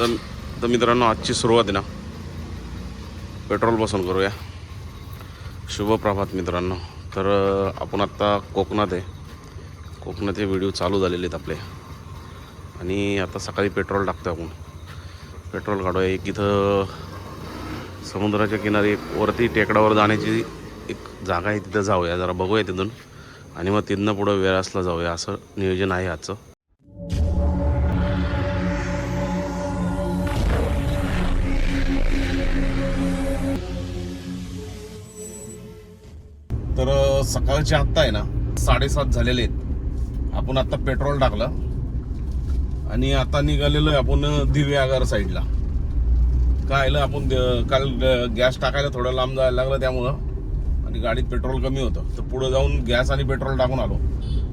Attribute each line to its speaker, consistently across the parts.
Speaker 1: तर तर मित्रांनो आजची सुरुवात आहे ना. पेट्रोलपासून करूया. शुभप्रभात मित्रांनो. तर आपण आत्ता कोकणात आहे. कोकणात हे व्हिडिओ चालू झालेले आहेत आपले. आणि आता सकाळी पेट्रोल टाकतो आपण. पेट्रोल काढूया. एक इथं समुद्राच्या किनारी एक वरती टेकडावर जाण्याची एक जागा आहे. तिथं जाऊया. जरा बघूया तिथून. आणि मग तिथनं पुढं वेरासला जाऊया. असं नियोजन आहे आजचं. सकाळचे आत्ता आहे ना साडेसात झालेले आहेत. आपण आत्ता पेट्रोल टाकलं. आणि आता निघालेलो आहे आपण अं, दिवे आगार साईडला. काय आलं आपण काल गॅस टाकायला थोडं लांब जायला लागलं त्यामुळं. आणि गाडीत पेट्रोल कमी होतं. तर पुढं जाऊन गॅस आणि पेट्रोल टाकून आलो.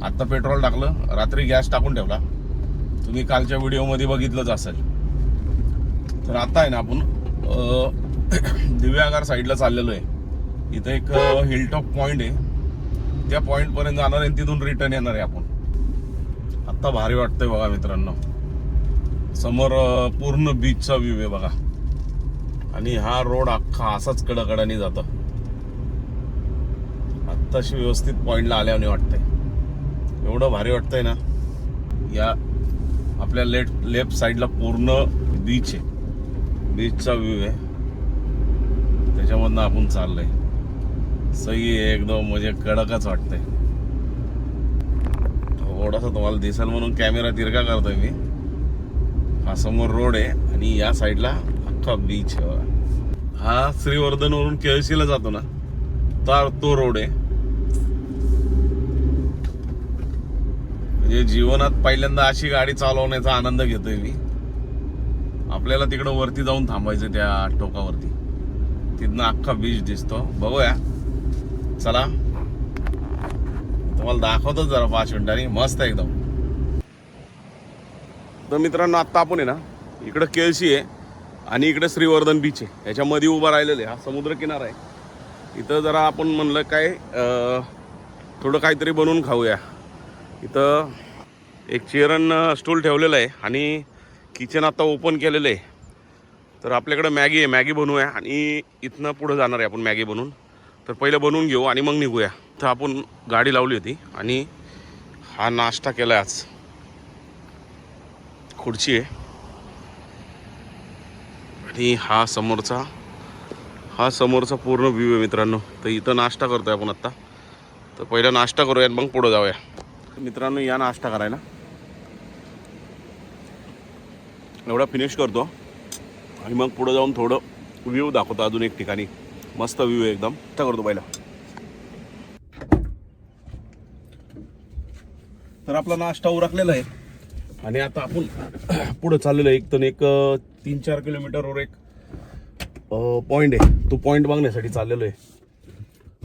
Speaker 1: आत्ता पेट्रोल टाकलं. रात्री गॅस टाकून ठेवला. तुम्ही कालच्या व्हिडिओमध्ये बघितलंच असेल. तर आता आहे ना आपण अं, दिव्यागार साईडला चाललेलो आहे इथं एक हिलटॉप पॉईंट आहे. त्या पॉइंट पर्यंत जाणार आहे तिथून रिटर्न येणार आहे आपण. आत्ता भारी वाटतंय बघा मित्रांनो. समोर पूर्ण बीचचा व्ह्यू आहे बघा. आणि हा रोड अख्खा असाच कडकडाने जातो. आत्ताशी व्यवस्थित पॉइंटला आल्याने वाटतंय. एवढं भारी वाटतंय ना? या आपल्या लेफ्ट लेफ्ट साईडला पूर्ण बीच आहे. बीचचा व्ह्यू आहे. त्याच्यामधनं आपण चाललंय. सही आहे एकदम म्हणजे कडकच वाटतंय. थोडासा तुम्हाला दिसेल म्हणून कॅमेरा तिरका करतोय मी. हा समोर रोड आहे आणि या साईडला अख्खा बीच हा श्रीवर्धन वरून केळशीला जातो ना तर तो रोड आहे. म्हणजे जीवनात पहिल्यांदा अशी गाडी चालवण्याचा आनंद घेतोय मी. आपल्याला तिकडं वरती जाऊन थांबायचं त्या टोकावरती. तिथनं अख्खा बीच दिसतो. बघूया. चला. तुम्हाला दाखवतो जरा पाच मिनिटांनी मस्त आहे एकदम. तर मित्रांनो आत्ता आपण आहे ना इकडं केळशी आहे आणि इकडे श्रीवर्धन बीच आहे. याच्यामध्ये उभा राहिलेलं आहे. हा समुद्र किनारा आहे. इथं जरा आपण म्हणलं काय थोडं काहीतरी बनवून खाऊया. इथं एक चेअरन स्टूल ठेवलेलं आहे आणि किचन आता ओपन केलेलं आहे. तर आपल्याकडं मॅगी आहे. मॅगी बनवूया आणि इथनं पुढं जाणार आहे आपण मॅगी बनवून. तर पहिलं बनवून घेऊ आणि मग निघूया. तर आपण गाडी लावली होती आणि हा नाश्ता केला आहे आज. खुर्ची आहे. आणि हा समोरचा हा समोरचा पूर्ण व्ह्यू आहे मित्रांनो. तर इथं नाश्ता करतोय आपण आत्ता तर पहिला नाश्ता करूया आणि मग पुढं जाऊया. मित्रांनो या नाश्ता करायला. एवढा फिनिश करतो. आणि मग पुढं जाऊन थोडं व्ह्यू दाखवतो अजून एक ठिकाणी. मस्त व्ह्यू आहे एकदम. नाश्ता करतो पहिला. तर आपला नाश्ता उरकलेला आहे. आणि आता आपण पुढं चाललेलो आहे. एक तर एक तीन चार किलोमीटरवर एक पॉईंट आहे. तो पॉईंट बघण्यासाठी चाललेलो आहे.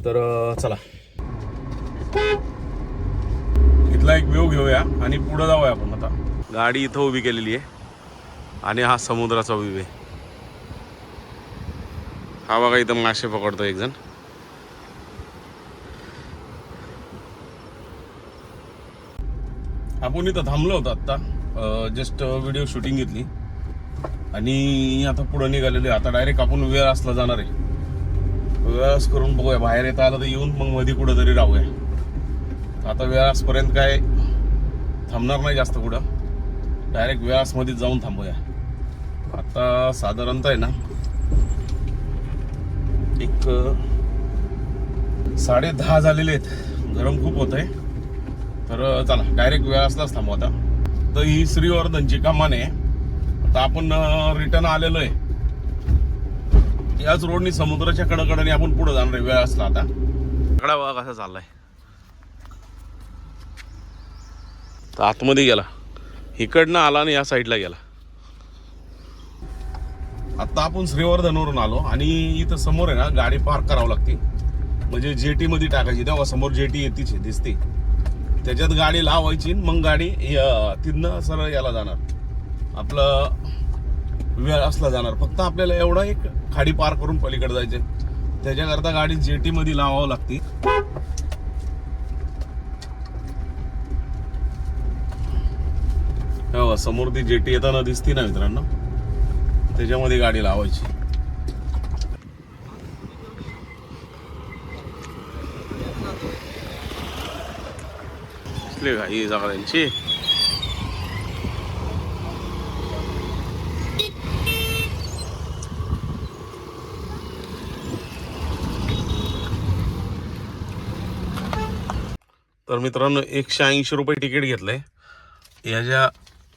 Speaker 1: तर चला. इथला एक व्ह्यू घेऊया आणि पुढं जाऊया आपण आता. गाडी इथं उभी केलेली आहे. आणि हा समुद्राचा व्ह्यू आहे. हा बघा इथं मासे पकडतो एक जण आपण इथं थांबलो होतो आत्ता जस्ट व्हिडिओ शूटिंग घेतली. आणि आता पुढं निघालेलो आहे. आता डायरेक्ट आपण वेळ असला जाणार आहे. वेळास करून बघूया. बाहेर येता आलं तर येऊन मग मध्ये कुठं तरी राहूया. आता वेळासपर्यंत काय थांबणार नाही जास्त कुठं. डायरेक्ट वेळासमध्ये जाऊन थांबूया. आता साधारणतः आहे ना एक साडे दहा झालेले आहेत. गरम खूप होत आहे तर चला डायरेक्ट वेळासलाच थांबू आता. तर ही श्रीवर्धनची कमान आहे आता आपण रिटर्न आलेलो आहे याच रोडनी समुद्राच्या कडकडाने आपण पुढे जाणार आहे वेळ असला आता. कडा बघा कसा चाललाय. तर आतमध्ये गेला. इकडनं आला आणि या साईडला गेला. आत्ता आपण श्रीवर्धनवरून आलो आणि इथं समोर आहे ना गाडी पार्क करावं लागते. म्हणजे जेटी मध्ये टाकायची. तेव्हा समोर जेटी येतीच दिसते. त्याच्यात गाडी लावायची मग गाडी तिथनं सरळ याला जाणार. आपलं वेळ असला जाणार. फक्त आपल्याला एवढा एक खाडी पार करून पलीकडे जायचे त्याच्याकरता गाडी जेटी मध्ये लावावं लागते. हो, समोर ती जेटी येताना दिसते ना मित्रांनो? त्याच्यामध्ये गाडी लावायची. कसली घाई जागड्यांची तर मित्रांनो एकशे ऐंशी रुपये तिकीट घेतलंय. या ज्या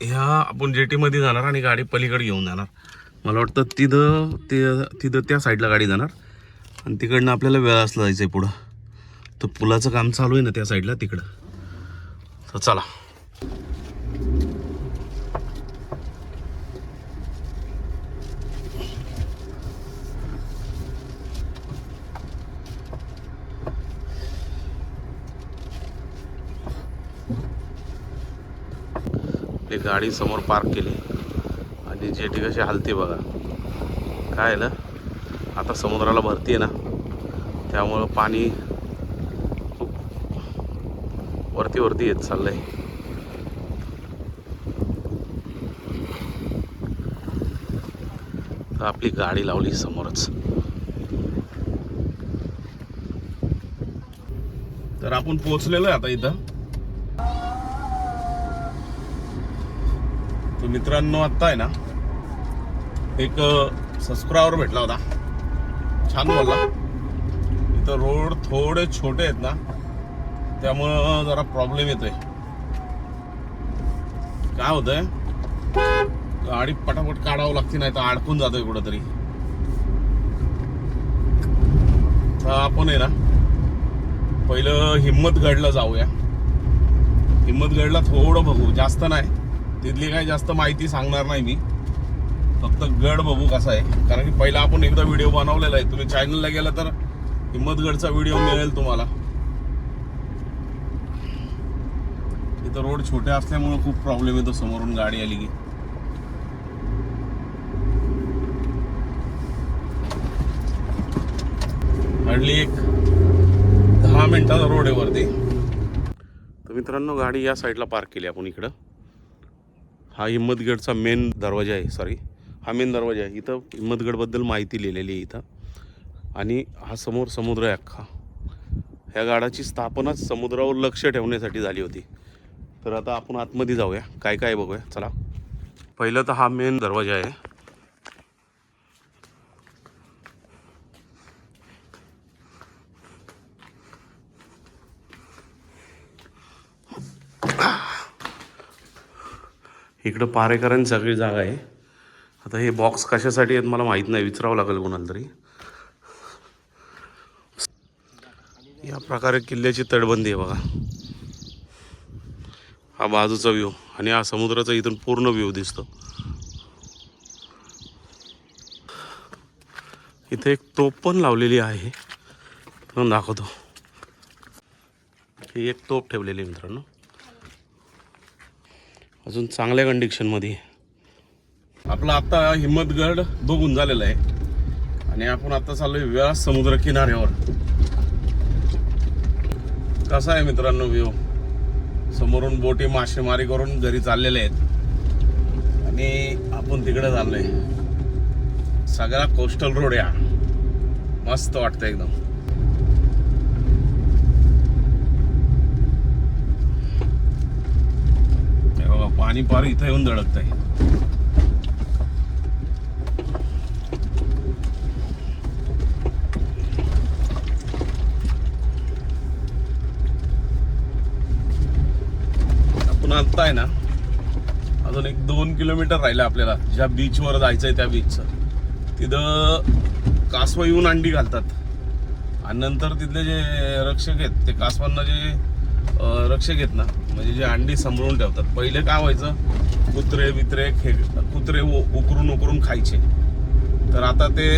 Speaker 1: ह्या आपण जेटीमध्ये जाणार आणि गाडी पलीकडे घेऊन जाणार. मला वाटतं तिथं ते तिथं त्या साईडला गाडी जाणार. आणि तिकडनं आपल्याला वेळ असला जायचं आहे पुढं. तर पुलाचं काम चालू आहे ना त्या साईडला तिकडं. तर चला. ते गाडी समोर पार्क केली. ही जेटी कशी हलते बघा. काय ना आता समुद्राला भरती आहे ना त्यामुळं पाणी खूप वरती वरती येत चाललंय. तर आपली गाडी लावली समोरच. तर आपण पोहोचलेलो आहे आता इथं. तर मित्रांनो आत्ता आहे ना एक सबस्क्रायबर भेटला होता. छान बोलला. इथं रोड थोडे छोटे आहेत ना त्यामुळं जरा प्रॉब्लेम येतोय. काय होतंय? गाडी पटापट काढावं लागते नाही तर अडकून जातोय कुठंतरी. आपण आहे ना पहिलं हिम्मतगडला जाऊया. हिम्मतगडला थोडं बघू जास्त नाही. तिथली काही जास्त माहिती सांगणार नाही मी. फक्त गड बघू कसा आहे. कारण की पहिला आपण एकदा व्हिडिओ बनवलेला आहे. तुम्ही चॅनलला गेला तर हिम्मतगडचा व्हिडिओ मिळेल तुम्हाला. इथं रोड छोटे असल्यामुळे खूप प्रॉब्लेम येतो. समोरून गाडी आली की. हार्डली एक दहा मिनिटाचा रोड आहे वरती. तर मित्रांनो गाडी या साईडला पार्क केली आपण इकडं. हा हिम्मतगडचा मेन दरवाजा आहे. सॉरी हा मेन दरवाजा आहे. इथं हिंमतगडबद्दल माहिती लिहिलेली आहे इथं. आणि हा समोर समुद्र आहे अख्खा. ह्या गाडाची स्थापनाच समुद्रावर लक्ष ठेवण्यासाठी झाली होती. तर आता आपण आतमध्ये जाऊया. काय काय बघूया. चला. पहिलं तर हा मेन दरवाजा आहे. इकडं पारेकरांची सगळी जागा आहे. आता हे बॉक्स कशासाठी आहेत मला माहीत नाही विचारावं लागेल कोणाला तरी. या प्रकारे किल्ल्याची तटबंदी आहे बघा. हा बाजूचा व्ह्यू आणि हा समुद्राचा इथून पूर्ण व्ह्यू दिसतो. इथे एक तोप पण लावलेली आहे. म्हणून दाखवतो. ही एक तोप ठेवलेली आहे मित्रांनो. अजून चांगल्या कंडिशनमध्ये आहे. आपला आता हिम्मतगड बघून झालेला आहे. आणि आपण आता चाललोय वेळा समुद्र किनाऱ्यावर. कसा आहे मित्रांनो व्ह्यू? समोरून बोटी मासेमारी करून घरी चाललेले आहेत. आणि आपण तिकडे चाललोय. सगळा कोस्टल रोड या. मस्त वाटतं एकदम. पाणी पार इथं येऊन धडकत आहे आत्ता आहे ना अजून एक दोन किलोमीटर राहिलं आपल्याला ज्या बीचवर जायचं आहे त्या बीचचं तिथं कासव येऊन अंडी घालतात. आणि नंतर तिथले जे रक्षक आहेत ते कासवांना जे रक्षक आहेत ना म्हणजे जे अंडी सांभाळून ठेवतात. पहिले काय व्हायचं कुत्रे बित्रे खे कुत्रे उकरून उकरून खायचे. तर आता ते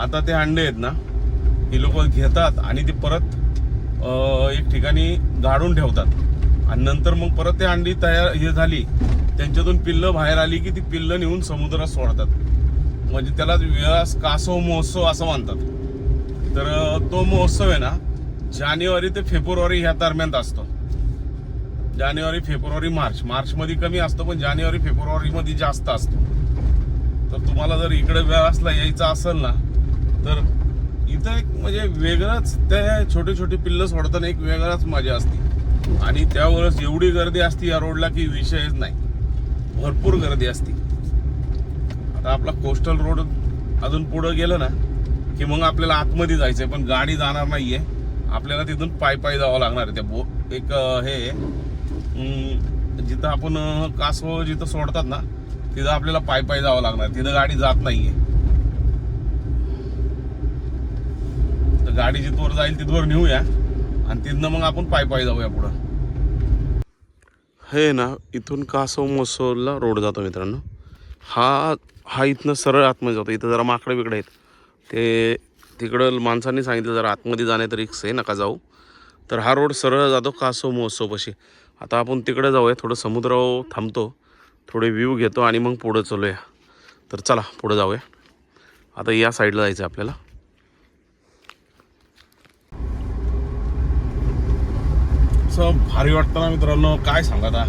Speaker 1: आता ते अंडे आहेत ना ही लोक घेतात आणि ते परत एक ठिकाणी गाडून ठेवतात. आणि नंतर मग परत ते अंडी तयार हे झाली. त्यांच्यातून पिल्लं बाहेर आली की ती पिल्लं नेऊन समुद्रात सोडतात. म्हणजे त्याला व्यास कासव महोत्सव असं मानतात तर तो महोत्सव आहे ना जानेवारी ते फेब्रुवारी ह्या दरम्यान असतो. जानेवारी फेब्रुवारी मार्च. मार्चमध्ये कमी असतं पण जानेवारी फेब्रुवारीमध्ये जास्त असतो. तर तुम्हाला जर इकडे व्यासला यायचं असेल ना तर इथं एक म्हणजे वेगळंच ते छोटे छोटे पिल्लं सोडताना एक वेगळाच मजा असते. आणि त्यावेळेस एवढी गर्दी असते या रोडला की विषयच नाही. भरपूर गर्दी असते. आता आपला कोस्टल रोड अजून पुढं गेलं ना की मग आपल्याला आतमध्ये जायचंय पण गाडी जाणार नाहीये. आपल्याला तिथून पाय पाय जावं लागणार आहे. त्या बो एक हे जिथं आपण कासव जिथं सोडतात ना तिथं आपल्याला पाय पाय जावं लागणार तिथं गाडी जात नाहीये. तर गाडी जिथवर जाईल तिथवर नेऊया. आणि तिथनं मग आपण पाय पाय जाऊया पुढं. हे ना इथून कासव मसोलला रोड जातो मित्रांनो. हा हा इथनं सरळ आतमध्ये जातो. इथं जरा माकडे बिकडे आहेत. ते तिकडं माणसांनी सांगितलं जरा आतमध्ये जाणे तर रिक्स आहे नका जाऊ. तर हा रोड सरळ जातो कासव महोत्सवपाशी. आता आपण तिकडे जाऊया थोडं समुद्र थांबतो थोडे व्ह्यू घेतो आणि मग पुढं चलूया. तर चला पुढं जाऊया. आता या साईडला जायचं आहे आपल्याला. असं भारी वाटतं ना मित्रांनो. काय सांगा आता?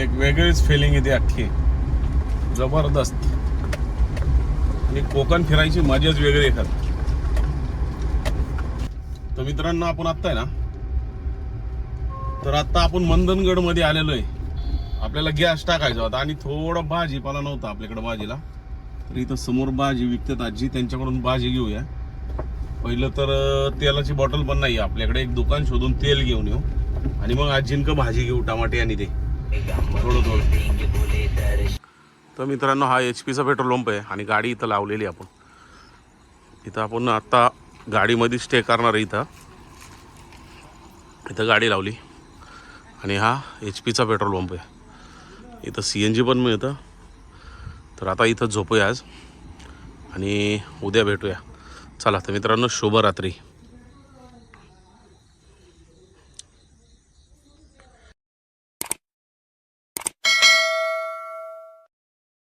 Speaker 1: एक वेगळीच फिलिंग येते अख्खी. जबरदस्त. आणि कोकण फिरायची मजाच वेगळी येतात तर मित्रांनो आपण आत्ता आहे ना? तर आत्ता आपण मंदनगडमध्ये आलेलो आहे. आपल्याला गॅस टाकायचा होता आणि थोडं भाजीपाला नव्हता आपल्याकडे भाजीला. तर इथं समोर भाजी विकतात आजी. त्यांच्याकडून भाजी घेऊया. पहिलं तर तेलाची बॉटल पण नाही आपल्याकडे. एक दुकान शोधून तेल घेऊन येऊ. आणि मग आजींक भाजी घेऊ टमाटे आणि ते. थोडं थोडं. तर मित्रांनो हा एच पीचा पेट्रोल पंप आहे आणि गाडी इथं लावलेली आहे आपण. इथं आपण आत्ता गाडीमध्ये स्टे करणार आहे इथं. इथं गाडी लावली. आणि हा एच पीचा पेट्रोल पंप आहे. इथं सी एन जी पण मिळतं. तर आता इथं झोपूया आज. आणि उद्या भेटूया. चला तर मित्रांनो शुभरात्री.